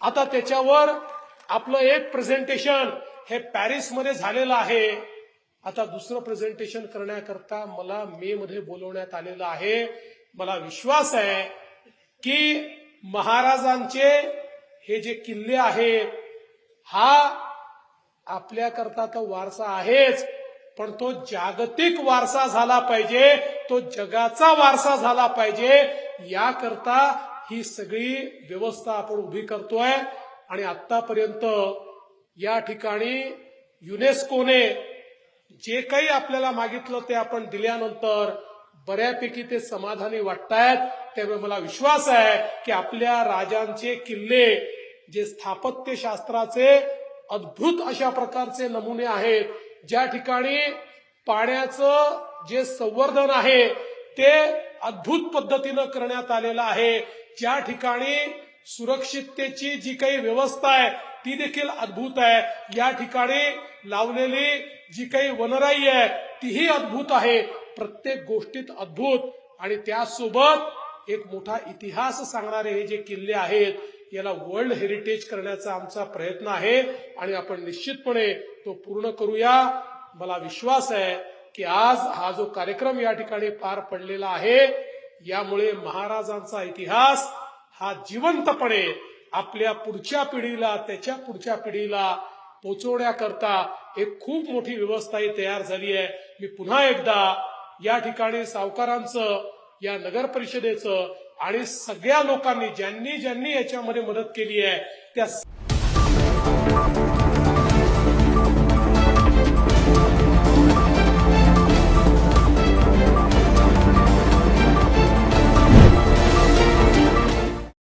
आता त्याच्यावर आपलं एक प्रेझेंटेशन हे पॅरिसमध्ये झालेलं आहे. आता दुसरं प्रेझेंटेशन करण्याकरता मला मे मध्ये बोलवण्यात आलेलं आहे. मला विश्वास आहे की महाराजांचे हे जे किल्ले आहेत हा आपल्याकरता तर वारसा आहेच पण तो जागतिक वारसा झाला पाहिजे तो जगाचा वारसा झाला पाहिजे याकरता ही सगळी व्यवस्था आपण उभी करतोय आणि आतापर्यंत या ठिकाणी युनेस्कोने जे काही आपल्याला मागितलं ते आपण दिल्यानंतर बऱ्यापैकी ते समाधानी वाटतायत. त्यामुळे मला विश्वास आहे की आपल्या राजांचे किल्ले जे स्थापत्यशास्त्राचे अद्भुत अशा प्रकारचे नमुने आहेत ज्या ठिकाणी पाण्याचं जे संवर्धन आहे ते अद्भुत पद्धतीनं करण्यात आलेलं आहे. ज्या ठिकाणी सुरक्षिततेची जी काही व्यवस्था आहे ती देखील अद्भुत आहे. या ठिकाणी लावलेली जी काही वनराई आहे तीही अद्भुत आहे. प्रत्येक गोष्टीत अद्भुत. आणि त्यासोबत एक मोठा इतिहास सांगणारे हे जे किल्ले आहेत याला वर्ल्ड हेरिटेज करण्याचा आमचा प्रयत्न आहे. आणि आपण निश्चितपणे तो पूर्ण करूया. मला विश्वास आहे की आज हा जो कार्यक्रम या ठिकाणी पार पडलेला आहे यामुळे महाराजांचा इतिहास हा जिवंतपणे आपल्या पुढच्या पिढीला त्याच्या पुढच्या पिढीला पोचवण्याकरता एक खूप मोठी व्यवस्था ही तयार झाली आहे. मी पुन्हा एकदा या ठिकाणी सावकारांचं या नगर परिषदेचं आणि सगळ्या लोकांनी ज्यांनी ज्यांनी याच्यामध्ये मदत केली आहे त्या